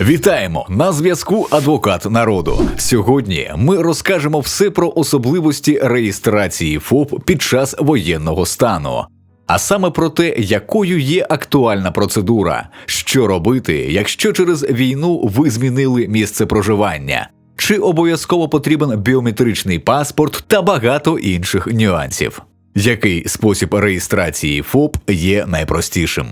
Вітаємо на зв'язку адвокат народу. Сьогодні ми розкажемо все про особливості реєстрації ФОП під час воєнного стану. А саме про те, якою є актуальна процедура, що робити, якщо через війну ви змінили місце проживання, чи обов'язково потрібен біометричний паспорт та багато інших нюансів. Який спосіб реєстрації ФОП є найпростішим?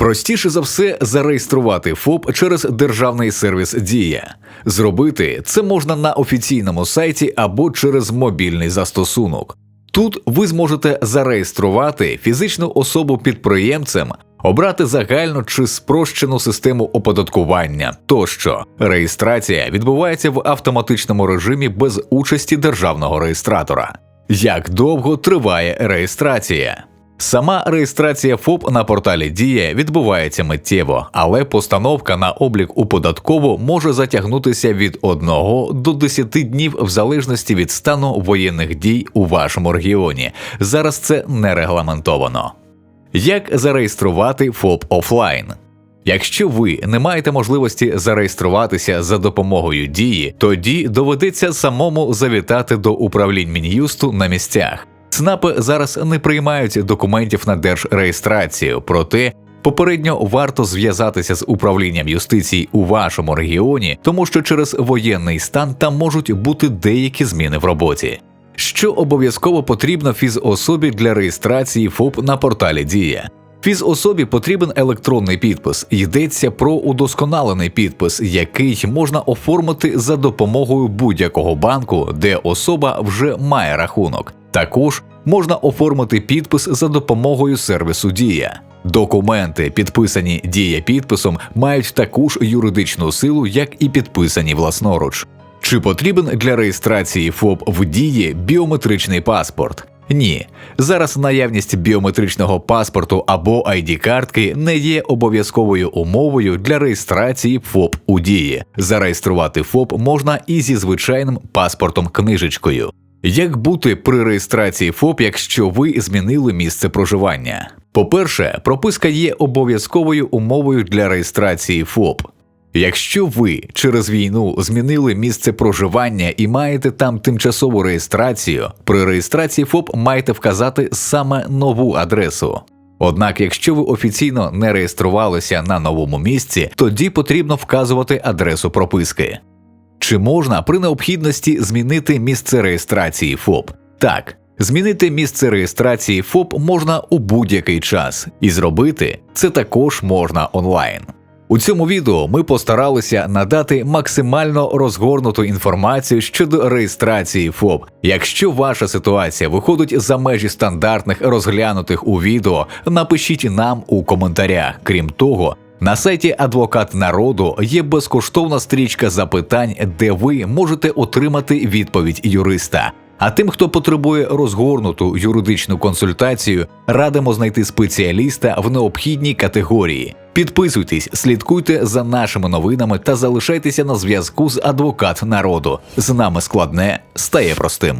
Простіше за все зареєструвати ФОП через державний сервіс Дія. Зробити це можна на офіційному сайті або через мобільний застосунок. Тут ви зможете зареєструвати фізичну особу підприємцем, обрати загальну чи спрощену систему оподаткування тощо. Реєстрація відбувається в автоматичному режимі без участі державного реєстратора. Як довго триває реєстрація? Сама реєстрація ФОП на порталі Дія відбувається миттєво, але постановка на облік у податкову може затягнутися від 1 до 10 днів в залежності від стану воєнних дій у вашому регіоні. Зараз це не регламентовано. Як зареєструвати ФОП офлайн? Якщо ви не маєте можливості зареєструватися за допомогою дії, тоді доведеться самому завітати до управлінь мін'юсту на місцях. ЦНАПи зараз не приймають документів на держреєстрацію, проте попередньо варто зв'язатися з управлінням юстиції у вашому регіоні, тому що через воєнний стан там можуть бути деякі зміни в роботі. Що обов'язково потрібно фізособі для реєстрації ФОП на порталі Дія? Фізособі потрібен електронний підпис. Йдеться про удосконалений підпис, який можна оформити за допомогою будь-якого банку, де особа вже має рахунок. Також можна оформити підпис за допомогою сервісу Дія. Документи, підписані дія підписом, мають таку ж юридичну силу, як і підписані власноруч. Чи потрібен для реєстрації ФОП в дії біометричний паспорт? Ні, зараз наявність біометричного паспорту або id картки не є обов'язковою умовою для реєстрації ФОП у дії. Зареєструвати ФОП можна і зі звичайним паспортом книжечкою. Як бути при реєстрації ФОП, якщо ви змінили місце проживання? По-перше, прописка є обов'язковою умовою для реєстрації ФОП. Якщо ви через війну змінили місце проживання і маєте там тимчасову реєстрацію, при реєстрації ФОП маєте вказати саме нову адресу. Однак, якщо ви офіційно не реєструвалися на новому місці, тоді потрібно вказувати адресу прописки. Чи можна при необхідності змінити місце реєстрації ФОП? Так, змінити місце реєстрації ФОП можна у будь-який час, і зробити це також можна онлайн. У цьому відео ми постаралися надати максимально розгорнуту інформацію щодо реєстрації ФОП. Якщо ваша ситуація виходить за межі стандартних розглянутих у відео, напишіть нам у коментарях. Крім того, на сайті Адвокат народу є безкоштовна стрічка запитань, де ви можете отримати відповідь юриста. А тим, хто потребує розгорнуту юридичну консультацію, радимо знайти спеціаліста в необхідній категорії. Підписуйтесь, слідкуйте за нашими новинами та залишайтеся на зв'язку з адвокат народу. З нами складне стає простим.